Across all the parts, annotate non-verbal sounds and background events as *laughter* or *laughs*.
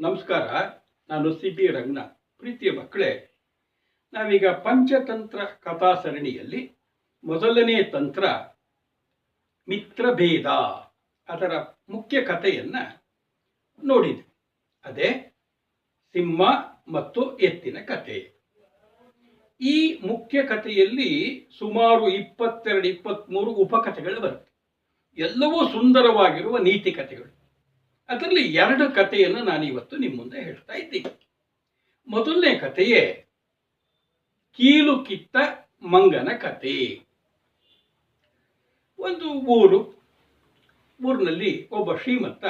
ನಮಸ್ಕಾರ, ನಾನು C B Ranganath ಪ್ರೀತಿಯ ಮಕ್ಕಳೇ, ನಾವೀಗ ಪಂಚತಂತ್ರ ಕಥಾ ಸರಣಿಯಲ್ಲಿ ಮೊದಲನೇ ತಂತ್ರ ಮಿತ್ರಭೇದ ಅದರ ಮುಖ್ಯ ಕಥೆಯನ್ನ ನೋಡಿದ್ವಿ. ಅದೇ ಸಿಂಹ ಮತ್ತು ಎತ್ತಿನ ಕಥೆ. ಈ ಮುಖ್ಯ ಕಥೆಯಲ್ಲಿ ಸುಮಾರು ಇಪ್ಪತ್ತೆರಡು ಇಪ್ಪತ್ತ್ಮೂರು ಉಪಕಥೆಗಳು ಬರುತ್ತೆ. ಎಲ್ಲವೂ ಸುಂದರವಾಗಿರುವ ನೀತಿ ಕಥೆಗಳು. ಅದರಲ್ಲಿ ಎರಡು ಕಥೆಯನ್ನು ನಾನು ಇವತ್ತು ನಿಮ್ಮ ಮುಂದೆ ಹೇಳ್ತಾ ಇದ್ದೀನಿ. ಮೊದಲನೇ ಕಥೆಯೇ, ಕೀಲು ಕಿತ್ತ ಮಂಗನ ಕತೆ. ಒಂದು ಊರು, ಊರಿನಲ್ಲಿ ಒಬ್ಬ ಶ್ರೀಮಂತ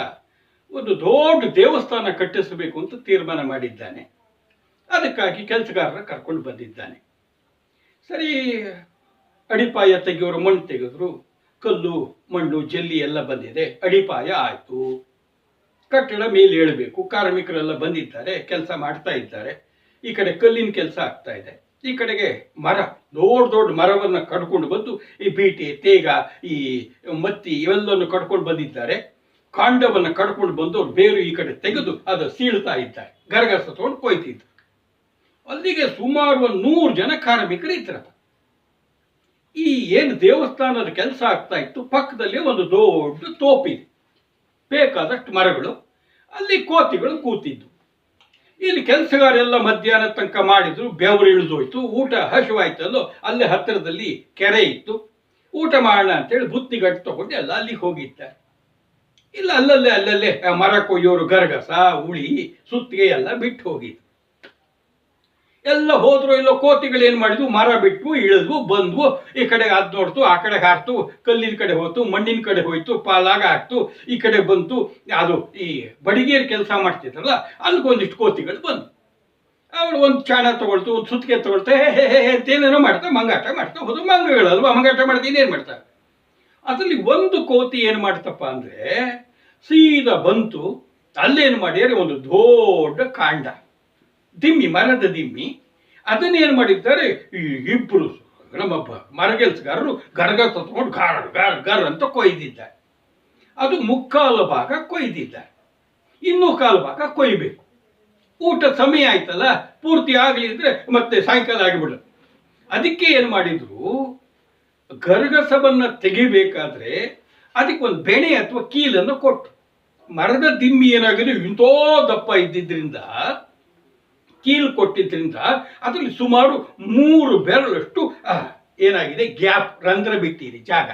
ಒಂದು ದೊಡ್ಡ ದೇವಸ್ಥಾನ ಕಟ್ಟಿಸಬೇಕು ಅಂತ ತೀರ್ಮಾನ ಮಾಡಿದ್ದಾನೆ. ಅದಕ್ಕಾಗಿ ಕೆಲಸಗಾರರ ಕರ್ಕೊಂಡು ಬಂದಿದ್ದಾನೆ. ಸರಿ, ಅಡಿಪಾಯ ತೆಗೆಯೋರು, ಮಣ್ಣು ತೆಗೆದ್ರು, ಕಲ್ಲು, ಮಣ್ಣು, ಜಲ್ಲಿ ಎಲ್ಲ ಬಂದಿದೆ, ಅಡಿಪಾಯ ಆಯಿತು. ಕಟ್ಟಡ ಮೇಲೆ ಏಳಬೇಕು ಕಾರ್ಮಿಕರೆಲ್ಲ ಬಂದಿದ್ದಾರೆ, ಕೆಲಸ ಮಾಡ್ತಾ ಇದ್ದಾರೆ. ಈ ಕಡೆ ಕಲ್ಲಿನ ಕೆಲಸ ಆಗ್ತಾ ಇದೆ. ಈ ಕಡೆಗೆ ಮರ, ದೊಡ್ಡ ದೊಡ್ಡ ಮರವನ್ನು ಕಡ್ಕೊಂಡು ಬಂದು ಈ ಬೀಟೆ, ತೇಗ, ಈ ಮತ್ತಿ ಇವೆಲ್ಲವನ್ನು ಕಡ್ಕೊಂಡು ಬಂದಿದ್ದಾರೆ. ಕಾಂಡವನ್ನು ಕಡ್ಕೊಂಡು ಬಂದು ಬೇರು ಈ ಕಡೆ ತೆಗೆದು ಅದು ಸೀಳ್ತಾ ಇದ್ದಾರೆ. ಗರಗಸ ತಗೊಂಡು ಕೊಯ್ತಿದ್ರು. ಅಲ್ಲಿಗೆ ಸುಮಾರು ಒಂದು ನೂರು ಜನ ಕಾರ್ಮಿಕರು ಇದ್ರಪ್ಪ. ಈ ಏನು ದೇವಸ್ಥಾನದ ಕೆಲಸ ಆಗ್ತಾ ಇತ್ತು, ಪಕ್ಕದಲ್ಲಿ ಒಂದು ದೊಡ್ಡ ತೋಪಿದೆ ಬೇಕಾದಷ್ಟು ಮರಗಳು, ಅಲ್ಲಿ ಕೋತಿಗಳು ಕೂತಿದ್ದು ಇಲ್ಲಿ ಕೆಲಸಗಾರೆಲ್ಲ ಮಧ್ಯಾಹ್ನ ತನಕ ಮಾಡಿದ್ರು, ಬೆವರು ಇಳಿದೋಯ್ತು, ಊಟ ಹಸಿವಾಯ್ತಲ್ಲೋ ಅಲ್ಲಿ ಹತ್ತಿರದಲ್ಲಿ ಕೆರೆ ಇತ್ತು. ಊಟ ಮಾಡೋಣ ಅಂತೇಳಿ ಬುತ್ತಿಗಟ್ಟು ತಗೊಂಡು ಎಲ್ಲ ಅಲ್ಲಿಗೆ ಹೋಗಿದ್ದಾರೆ. ಇಲ್ಲ, ಅಲ್ಲಲ್ಲೇ ಅಲ್ಲಲ್ಲೇ ಮರ ಕೊಯ್ಯೋರು ಗರಗಸ ಉಳಿ ಸುತ್ತಿಗೆ ಎಲ್ಲ ಬಿಟ್ಟು ಹೋಗಿದ್ರು. ಎಲ್ಲ ಹೋದ್ರು ಇಲ್ಲೋ ಕೋತಿಗಳು ಏನು ಮಾಡಿದ್ವು? ಮರ ಬಿಟ್ಟು ಇಳಿದ್ವು, ಬಂದ್ವು. ಈ ಕಡೆ ಅದ್ ನೋಡ್ತು, ಆ ಕಡೆ ಹಾರ್ತು, ಕಲ್ಲಿನ ಕಡೆ ಹೋಯ್ತು ಮಣ್ಣಿನ ಕಡೆ ಹೋಯ್ತು, ಪಾಲಾಗ ಹಾಕ್ತು, ಈ ಕಡೆ ಬಂತು. ಅದು ಈ ಬಡಿಗೇರ್ ಕೆಲಸ ಮಾಡ್ತಿದ್ರಲ್ಲ, ಅಲ್ಲಿಗೊಂದಿಷ್ಟು ಕೋತಿಗಳು ಬಂದು ಅವಳು ಒಂದು ಚಾಣ ತಗೊಳ್ತು, ಒಂದು ಸುತ್ತಿಗೆ ತಗೊಳ್ತಾ, ಹೇ ಹೇ ಮಾಡ್ತಾ, ಮಂಗಾಟ ಮಾಡ್ತಾ ಹೋದು ಮಂಗಗಳಲ್ವಾ ಮಂಗಾಟ ಮಾಡ್ತೀನಿ ಏನು ಮಾಡ್ತಾರೆ? ಅದರಲ್ಲಿ ಒಂದು ಕೋತಿ ಏನು ಮಾಡ್ತಪ್ಪ ಅಂದ್ರೆ, ಸೀದಾ ಬಂತು, ಅಲ್ಲೇನು ಮಾಡಿದರೆ ಒಂದು ದೊಡ್ಡ ಕಾಂಡ. ದಿಮ್ಮಿ, ಮರದ ದಿಮ್ಮಿ. ಅದನ್ನೇನು ಮಾಡಿದ್ದಾರೆ ಈ ಇಬ್ಬರು ನಮ್ಮ ಮರಗೆಲ್ಸಗಾರರು ಗರಗ ತತ್ಕೊಂಡು ಗಾರ್ ಗಾರ್, ಗರ್ ಅಂತ ಕೊಯ್ದಿದ್ದಾರೆ. ಅದು ಮುಕ್ಕಾಲು ಭಾಗ ಕೊಯ್ದಿದ್ದಾರೆ. ಇನ್ನೂ ಕಾಲು ಭಾಗ ಕೊಯ್ಬೇಕು. ಊಟ ಸಮಯ ಆಯ್ತಲ್ಲ, ಪೂರ್ತಿ ಆಗಲಿ ಅಂದರೆ ಮತ್ತೆ ಸಾಯಂಕಾಲ ಆಗಿಬಿಡುತ್ತೆ ಅದಕ್ಕೆ ಏನು ಮಾಡಿದ್ರು ಗರ್ಗಸವನ್ನು ತೆಗಿಬೇಕಾದ್ರೆ ಅದಕ್ಕೆ ಒಂದು ಬೆಣೆ ಅಥವಾ ಕೀಲನ್ನು ಕೊಟ್ಟು ಮರದ ದಿಮ್ಮಿ ಏನಾಗಿದೆ ಇಂಥೋ ದಪ್ಪ ಇದ್ದಿದ್ರಿಂದ ಕೀಲು ಕೊಟ್ಟಿದ್ದರಿಂದ ಅದರಲ್ಲಿ ಸುಮಾರು ಮೂರು ಬೆರಳಷ್ಟು ಏನಾಗಿದೆ ಗ್ಯಾಪ್ ರಂಧ್ರ ಬಿಟ್ಟಿದೆ ಜಾಗ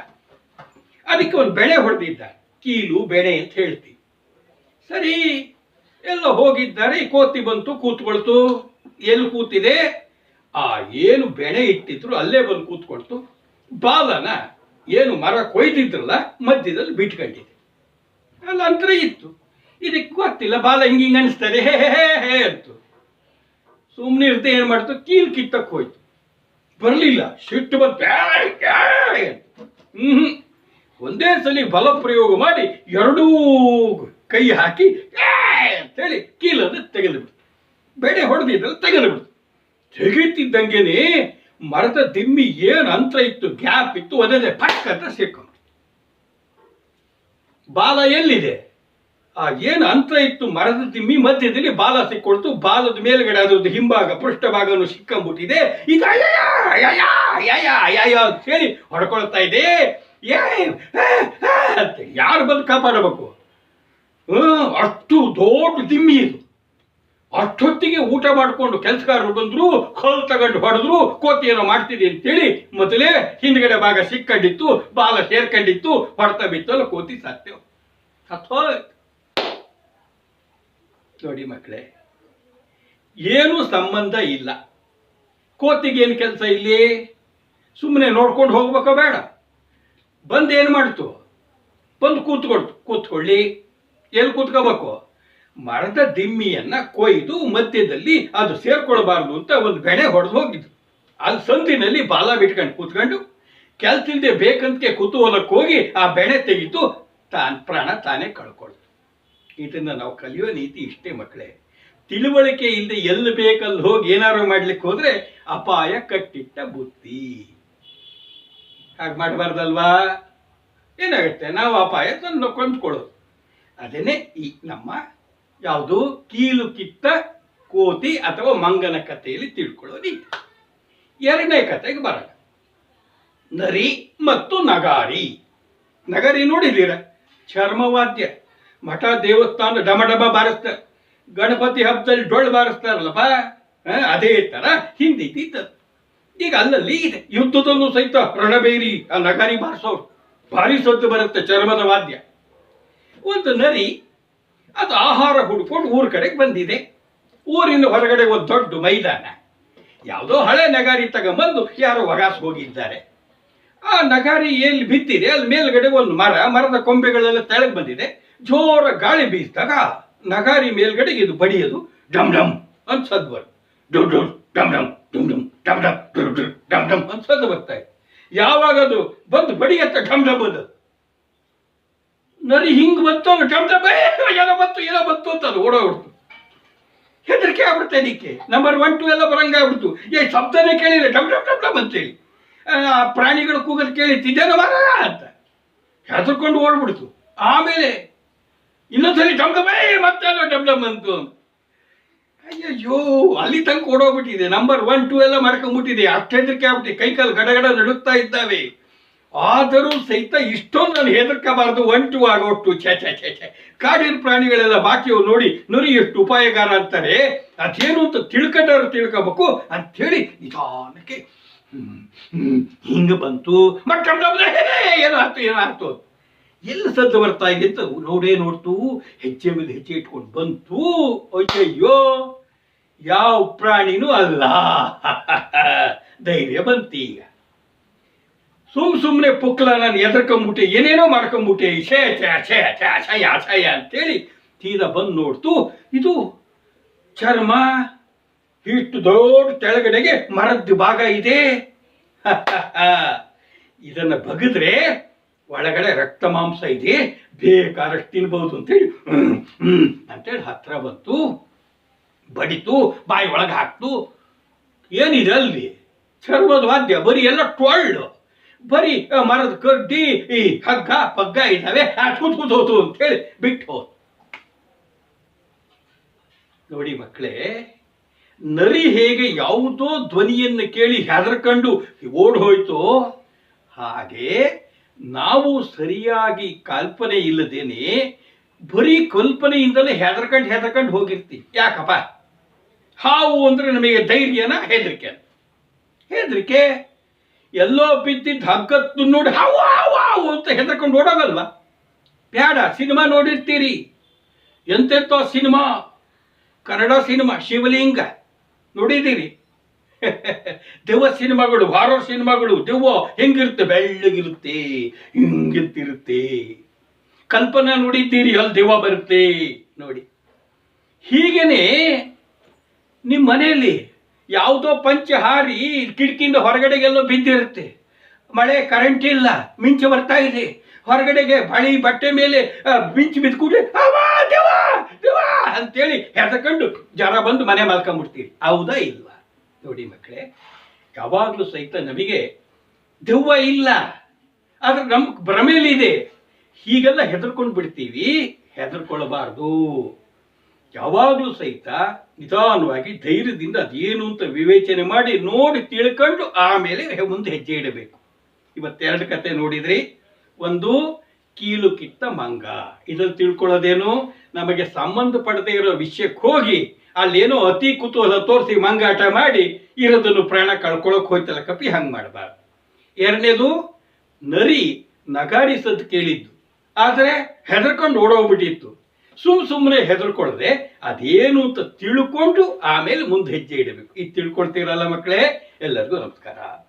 ಅದಕ್ಕೆ ಒಂದು ಬೆಳೆ ಹೊಡೆದಿದ್ದಾರೆ ಕೀಲು ಬೆಳೆ ಅಂತ ಹೇಳ್ತೀವಿ ಸರಿ ಎಲ್ಲ ಹೋಗಿದ್ದಾರೆ ಕೋತಿ ಬಂತು ಕೂತ್ಕೊಳ್ತು ಎಲ್ಲಿ ಕೂತಿದೆ ಆ ಏನು ಬೆಳೆ ಇಟ್ಟಿದ್ರು ಅಲ್ಲೇ ಬಂದು ಕೂತ್ಕೊಳ್ತು ಬಾಲನ ಏನು ಮರ ಕೊಯ್ದಿದ್ರಲ್ಲ ಮಧ್ಯದಲ್ಲಿ ಬಿಟ್ಕೊಂಡಿದೆ ಅಲ್ಲ ಅಂತರ ಇತ್ತು ಇದಕ್ಕೆ ಗೊತ್ತಿಲ್ಲ ಬಾಲ ಹಿಂಗೆ ಹಿಂಗೆ ಅನಿಸ್ತಾರೆ ಹೇ ಹೇ ಹೇ ಅಂತು ಸುಮ್ಮನೆ ಇರ್ತೆ ಏನು ಮಾಡ್ತು? ಕೀಲ್ ಕಿತ್ತಕ್ಕೆ ಹೋಯ್ತು. ಬರಲಿಲ್ಲ. ಸಿಟ್ಟು ಬಂತ. ಹ್ಮ್. ಒಂದೇ ಸಲ ಬಲ ಪ್ರಯೋಗ ಮಾಡಿ ಎರಡೂ ಕೈ ಹಾಕಿ ಅಂತೇಳಿ ಕೀಲನ್ನು ತೆಗೆದುಬಿಡ್ತು ಬೆಳೆ ತೆಗೆದು ತೆಗೆದುಬಿಡ್ತು ತೆಗಿತಿದ್ದಂಗೆನೆ ಮರದ ದಿಮ್ಮಿ ಏನು ಅಂತರ ಇತ್ತು, ಗ್ಯಾಪ್ ಇತ್ತು ಒಂದೇ ಪಕ್ಕ ಅಂತ ಸಿಕ್ಕ ಬಾಲ ಎಲ್ಲಿದೆ? ಆ ಏನು ಅಂತರ ಇತ್ತು ಮರದ ದಿಮ್ಮಿ ಮಧ್ಯದಲ್ಲಿ ಬಾಲ ಸಿಕ್ಕೊಳ್ತು, ಬಾಲದ ಮೇಲ್ಗಡೆ ಅದರದ್ದು ಹಿಂಭಾಗ, ಪೃಷ್ಠಭಾಗವನ್ನು ಸಿಕ್ಕಂಬಿಟ್ಟಿದೆ. ಇದು ಅಯ್ಯಯ್ಯ ಅಂತ ಹೇಳಿ ಹೊಡ್ಕೊಳ್ತಾ ಇದೆ. ಏ ಅಂತ ಯಾರು ಬಂದು ಕಾಪಾಡಬೇಕು? ಅಷ್ಟು ದೊಡ್ಡ ದಿಮ್ಮಿ ಇದು. ಅಷ್ಟೊತ್ತಿಗೆ ಊಟ ಮಾಡಿಕೊಂಡು ಕೆಲಸಗಾರರು ಬಂದ್ರು, ಕಲ್ ತಗೊಂಡು ಹೊಡೆದ್ರು ಕೋತಿ ಏನೋ ಮಾಡ್ತಿದೆ ಅಂತೇಳಿ ಮೊದಲೇ ಹಿಂದ್ಗಡೆ ಭಾಗ ಸಿಕ್ಕಂಡಿತ್ತು, ಬಾಲ ಸೇರ್ಕೊಂಡಿತ್ತು, ಹೊಡ್ತಾ ಬಿತ್ತಲ್ಲ ಕೋತಿ ಸತ್ತೇವು ಸತ್ತೋಯ್ತು ನೋಡಿ ಮಕ್ಕಳೇ, ಏನೂ ಸಂಬಂಧ ಇಲ್ಲ. ಕೋತಿಗೆ ಏನು ಕೆಲಸ ಇಲ್ಲಿ? ಸುಮ್ಮನೆ ನೋಡ್ಕೊಂಡು ಹೋಗ್ಬೇಕೋ ಬೇಡ. ಬಂದು ಏನು ಮಾಡ್ತು? ಬಂದು ಕೂತ್ಕೊಳ್ತು, ಕೂತ್ಕೊಳ್ಳಿ. ಎಲ್ಲಿ ಕೂತ್ಕೋಬೇಕು? ಮರದ ದಿಮ್ಮಿಯನ್ನ ಕೊಯ್ದು ಮಧ್ಯದಲ್ಲಿ ಅದು ಸೇರ್ಕೊಳ್ಬಾರ್ದು ಅಂತ ಒಂದು ಬೆಣೆ ಹೊಡೆದು ಹೋಗಿದ್ದು. ಅಲ್ಲಿ ಸಂದಿನಲ್ಲಿ ಬಾಲ ಬಿಟ್ಕೊಂಡು ಕೂತ್ಕೊಂಡು, ಕೆಲ್ಸಿಲ್ದೆ ಬೇಕಂತಕ್ಕೆ ಕುತೂಹಲಕ್ಕೆ ಹೋಗಿ ಆ ಬೆಣೆ ತೆಗಿತು. ತಾನ್ ಪ್ರಾಣ ತಾನೇ ಕಳ್ಕೊಳ್ತು ಇದನ್ನ ನಾವು ಕಲಿಯೋ ನೀತಿ ಇಷ್ಟೇ ಮಕ್ಕಳೇ. ತಿಳುವಳಿಕೆ ಇಲ್ಲದೆ ಎಲ್ಲಿ ಬೇಕಲ್ಲಿ ಹೋಗಿ ಏನಾದ್ರು ಮಾಡ್ಲಿಕ್ಕೆ ಹೋದ್ರೆ ಅಪಾಯ ಕಟ್ಟಿಟ್ಟ ಬುತ್ತಿ ಹಾಗೆ ಮಾಡಬಾರ್ದಲ್ವಾ? ಏನಾಗುತ್ತೆ? ನಾವು ಅಪಾಯ ತಂದು ಕೊಂಡ್ಕೊಳ್ಳೋದು. ಅದೇನೆ ಈ ನಮ್ಮ ಯಾವುದು ಕೀಲು ಕಿತ್ತ ಕೋತಿ ಅಥವಾ ಮಂಗನ ಕಥೆಯಲ್ಲಿ ತಿಳ್ಕೊಳ್ಳೋದು ಎರಡನೇ ಕಥೆಗೆ ಬರೋಣ. ನರಿ ಮತ್ತು ನಗಾರಿ. ನಗರಿ ನೋಡಿದ್ದೀರ? ಚರ್ಮವಾದ್ಯ. ಮಠ ದೇವಸ್ಥಾನ ಡಮ ಡಮ ಬಾರಿಸ್ತಾರೆ ಗಣಪತಿ ಹಬ್ಬದಲ್ಲಿ ಡೊಳ್ಳು ಬಾರಿಸ್ತಾರಲ್ಲಪ್ಪ? ಅದೇ ತರ ಹಿಂದಿದ್ದ ಈಗ ಅಲ್ಲಲ್ಲಿ ಇದೆ. ಯುದ್ಧದಲ್ಲೂ ಸಹಿತ ರಣಬೇರಿ, ಆ ನಗಾರಿ ಬಾರಿಸೋರು. ಭಾರಿ ಸದ್ದು ಬರುತ್ತೆ ಚರ್ಮದ ವಾದ್ಯ. ಒಂದು ನರಿ ಅದು ಆಹಾರ ಹುಡ್ಕೊಂಡು ಊರ ಕಡೆಗೆ ಬಂದಿದೆ. ಊರಿನ ಹೊರಗಡೆ ಒಂದು ದೊಡ್ಡ ಮೈದಾನ. ಯಾವುದೋ ಹಳೆ ನಗಾರಿ ತಗೊಂಬಂದು ಯಾರೋ ವಗಾಸ್ ಹೋಗಿದ್ದಾರೆ. ಆ ನಗಾರಿ ಎಲ್ಲಿ ಬಿದ್ದಿದೆ, ಅಲ್ಲಿ ಮೇಲ್ಗಡೆ ಒಂದು ಮರ, ಮರದ ಕೊಂಬೆಗಳೆಲ್ಲ ತೆಳಗೆ ಬಂದಿದೆ. ಜೋರ ಗಾಳಿ ಬೀಸಿದಾಗ ನಗಾರಿ ಮೇಲ್ಗಡೆ ಇದು ಬಡಿಯೋದು ಡಮ್ ಡಮ್ ಅಂತ ಸದ್ದು ಬರ್ ಡುಮ್ ಡುಮ್ ಡಮ್ ಡಮ್ ಡುಮ್ ಡಮ್ ಡಮ್ ಡಮ್ ಡುಮ್ ಡುಮ್ ಡಮ್ ಡಮ್. ಅಂತ ಸದ್ದು ಬರ್ತಾ ಇದೆ. ಯಾವಾಗ ಅದು ಬಂದು ಬಡಿಯತ್ತ ಡಮ್ ಡಮ್ ಅದು? ನರಿ ಹಿಂಗ್ ಬಂತು ಡಮ್ ಡಮ್ ಏನೋ ಬಂತು ಏನೋ ಬಂತು ಅಂತ ಅದು ಓಡೋಗ್ಬಿಡ್ತು. ಹೆದರಿಕೆ ಆಗ್ಬಿಡ್ತು ಅದಕ್ಕೆ. ನಂಬರ್ ಒನ್ ಟು ಎಲ್ಲ ಬರಂಗ ಆಗ್ಬಿಡ್ತು. ಏ ಶಬ್ದನೇ ಕೇಳಿಲ್ಲ ಡಮ್ ಡಮ್ ಡಮ್ ಡಮ್ ಅಂತೇಳಿ ಆ ಪ್ರಾಣಿಗಳು ಕೂಗೋದು ಕೇಳಿ ತಿದ್ದೇನೋ ಮರ ಅಂತ. ಹೆದರ್ಕೊಂಡು ಓಡ್ಬಿಡ್ತು. ಆಮೇಲೆ ಇನ್ನೊಂದ್ಸಲಿ ಡಮ್ ಏ ಮತ್ತೆ ಡಮ್ ಡಮ್ ಅಂತು. ಅಯ್ಯಯ್ಯೋ, ಅಲ್ಲಿ ತನಕ ಓಡೋಗ್ಬಿಟ್ಟಿದೆ. ನಂಬರ್ ಒನ್ ಟೂ ಎಲ್ಲ ಮಾಡ್ಕೊಂಡ್ಬಿಟ್ಟಿದೆ. ಅಷ್ಟು ಹೆದರಿಕೆ ಆಗ್ಬಿಟ್ಟಿದೆ. ಕೈ ಕಾಲು ಗಡಗಡ ನಡುಗ್ತಾ ಇದ್ದಾವೆ. ಆದರೂ ಸಹಿತ ಇಷ್ಟೊಂದು ನಾನು ಹೆದರ್ಕಬಾರ್ದು. ಒನ್ ಟು ಆಗೋಷ್ಟು. ಛೆ ಛೆ ಛೆ ಛೆ. ಕಾಡಿನ ಪ್ರಾಣಿಗಳೆಲ್ಲ ಬಾಕಿಯವು ನೋಡಿ ನುರಿ ಎಷ್ಟು ಉಪಾಯಗಾರ ಅಂತಾರೆ. ಅದೇನು ಅಂತ ತಿಳ್ಕೊಂಡವ್ರು ತಿಳ್ಕೋಬೇಕು ಅಂಥೇಳಿ ನಿಧಾನಕ್ಕೆ ಹಿಂಗೆ ಬಂತು. ಮತ್ತೆ ಏನೋ ಆಯ್ತು ಏನೋ ಆಯ್ತು ಎಲ್ಲಿ ಸದ್ದು ಬರ್ತಾ ಇದೆ ಅಂತ ನೋಡೇ ನೋಡ್ತು, ಹೆಜ್ಜೆ ಮೇಲೆ ಹೆಜ್ಜೆ ಇಟ್ಕೊಂಡು ಬಂತು. ಅಯ್ಯಯ್ಯೋ, ಯಾವ ಪ್ರಾಣಿನೂ ಅಲ್ಲ. *laughs* ಧೈರ್ಯ ಬಂತೀಗ ಸುಮ್ ಸುಮ್ಮನೆ ಪುಕ್ಲ ನಾನು ಎದ್ರಕೊಂಬಿಟ್ಟೆ, ಏನೇನೋ ಮಾಡ್ಕೊಂಬಿಟ್ಟೆ. ಶೇ ಛೇ ಛೇ ಛೇ ಅಸಹ್ಯ ಅಶಯ ಅಂತೇಳಿ ತೀರಾ ಬಂದು ನೋಡ್ತು. ಇದು ಚರ್ಮ ಇಷ್ಟು ದೊಡ್ಡ ಕೆಳಗಡೆಗೆ ಮರದ್ದು ಭಾಗ ಇದೆ. *laughs* ಇದನ್ನ ಬಗದ್ರೆ ಒಳಗಡೆ ರಕ್ತ ಮಾಂಸ ಇದೆ ಬೇಕಾದಷ್ಟು ತಿನ್ಬಹುದು ಅಂತೇಳಿ ಅಂತೇಳಿ ಹತ್ರ ಬಂತು ಬಡಿತು, ಬಾಯಿ ಒಳಗೆ ಹಾಕ್ತು. ಏನಿದೆ ಅಲ್ಲಿ ಚರ್ಮದ ವಾದ್ಯ ಬರೀ ಎಲ್ಲ ಟೊಳ್ಳು ಬರೀ ಮರದ ಕಡ್ಡಿ, ಈ ಹಗ್ಗ, ಪಗ್ಗ ಇದ್ದಾವೆ ಹೋತು ಅಂತ ಹೇಳಿ ಬಿಟ್ಟು ಹೋತು ನೋಡಿ ಮಕ್ಕಳೇ, ನರಿ ಹೇಗೆ ಯಾವುದೋ ಧ್ವನಿಯನ್ನು ಕೇಳಿ ಹೆದರ್ಕೊಂಡು ಓಡ್ ಹೋಯ್ತೋ, ಹಾಗೆ ನಾವು ಸರಿಯಾಗಿ ಕಲ್ಪನೆ ಇಲ್ಲದೇನೆ, ಬರೀ ಕಲ್ಪನೆಯಿಂದಲೇ ಹೆದರ್ಕೊಂಡು ಹೆದರ್ಕಂಡು ಹೋಗಿರ್ತೀವಿ ಯಾಕಪ್ಪ? ಹಾವು ಅಂದ್ರೆ ನಮಗೆ ಧೈರ್ಯನ ಹೆದರಿಕೆ. ಹೆದರಿಕೆ? ಎಲ್ಲೋ ಬಿದ್ದಿದ್ದ ಹಗ್ಗತ್ತು ನೋಡಿ ಹಾವು ಹಾವು ಹಾವು ಅಂತ ಹೆದರ್ಕೊಂಡು ಓಡೋಗಲ್ವಾ ಬೇಡ ಸಿನಿಮಾ ನೋಡಿರ್ತೀರಿ. ಎಂತೆಂತೋ ಸಿನಿಮಾ, ಕನ್ನಡ ಸಿನಿಮಾ, ಶಿವಲಿಂಗ ನೋಡಿದ್ದೀರಿ. *laughs* ದೆವ್ವ ಸಿನಿಮಾಗಳು ಹಾರರ್ ಸಿನಿಮಾಗಳು, ದೆವ್ವ ಹೆಂಗಿರುತ್ತೆ? ಬೆಳ್ಳಗಿರುತ್ತೆ, ಹಿಂಗಿರ್ತಿರುತ್ತೆ. ಕಲ್ಪನಾ ನೋಡಿದ್ದೀರಿ, ಅಲ್ಲಿ ದೆವ್ವ ಬರುತ್ತೆ. ನೋಡಿ. ಹೀಗೇನೆ ನಿಮ್ಮ ಮನೆಯಲ್ಲಿ ಯಾವುದೋ ಪಂಚ ಹಾರಿ ಕಿಟಕಿಯಿಂದ ಹೊರಗಡೆಗೆಲ್ಲೋ ಬಿದ್ದಿರುತ್ತೆ. ಮಳೆ ಕರೆಂಟ್ ಇಲ್ಲ, ಮಿಂಚು ಬರ್ತಾ ಇದೆ. ಹೊರಗಡೆಗೆ ಬಳಿ ಬಟ್ಟೆ ಮೇಲೆ ಮಿಂಚು ಬಿದ್ದುಕೂಡ್ರೆ ದೇವ ಅಂತೇಳಿ ಹೆದಕೊಂಡು ಜನ ಬಂದು ಮನೆ ಮಲ್ಕೊಂಡ್ಬಿಡ್ತೀರಿ ಹೌದಾ ಇಲ್ವಾ? ನೋಡಿ ಮಕ್ಕಳೇ, ಯಾವಾಗಲೂ ಸಹಿತ ನಮಗೆ ದೆವ್ವ ಇಲ್ಲ. ಆದ್ರೆ ನಮ್ ಭ್ರಮೆಯಲ್ಲಿದೆ. ಹೀಗೆಲ್ಲ ಹೆದರ್ಕೊಂಡು ಬಿಡ್ತೀವಿ ಹೆದರ್ಕೊಳ್ಬಾರ್ದು ಯಾವಾಗಲೂ ಸಹಿತ ನಿಧಾನವಾಗಿ, ಧೈರ್ಯದಿಂದ ಅದೇನು ಅಂತ ವಿವೇಚನೆ ಮಾಡಿ, ನೋಡಿ ತಿಳ್ಕೊಂಡು ಆಮೇಲೆ ಮುಂದೆ ಹೆಜ್ಜೆ ಇಡಬೇಕು. ಇವತ್ತೆರಡು ಕತೆ ನೋಡಿದ್ರಿ? ಒಂದು ಕೀಲು ಕಿತ್ತ ಮಂಗ. ಇದ್ರಲ್ಲಿ ತಿಳ್ಕೊಳ್ಳೋದೇನು? ನಮಗೆ ಸಂಬಂಧಪಡದೇ ಇರೋ ವಿಷಯಕ್ಕೆ ಹೋಗಿ ಅಲ್ಲೇನೋ ಅತಿ ಕುತೂಹಲ ತೋರಿಸಿ ಮಂಗಾಟ ಮಾಡಿ ಇರೋದನ್ನು ಪ್ರಾಣ ಕಳ್ಕೊಳಕ್ ಹೋಯ್ತಲ್ಲ ಕಪಿ, ಹಂಗ್ ಮಾಡಬಾರ್ದು. ಎರಡನೇದು, ನರಿ ನಗಾರಿಸದ್ ಕೇಳಿದ್ದು. ಆದರೆ ಹೆದರ್ಕೊಂಡು ಓಡೋಗ್ಬಿಟ್ಟಿತ್ತು. ಸುಮ್ ಸುಮ್ಮನೆ ಹೆದರ್ಕೊಳ್ಳದೆ ಅದೇನು ಅಂತ ತಿಳ್ಕೊಂಡು ಆಮೇಲೆ ಮುಂದೆ ಹೆಜ್ಜೆ ಇಡಬೇಕು. ಇದು ತಿಳ್ಕೊಳ್ತೀರಲ್ಲ ಮಕ್ಕಳೇ, ಎಲ್ಲರಿಗೂ ನಮಸ್ಕಾರ.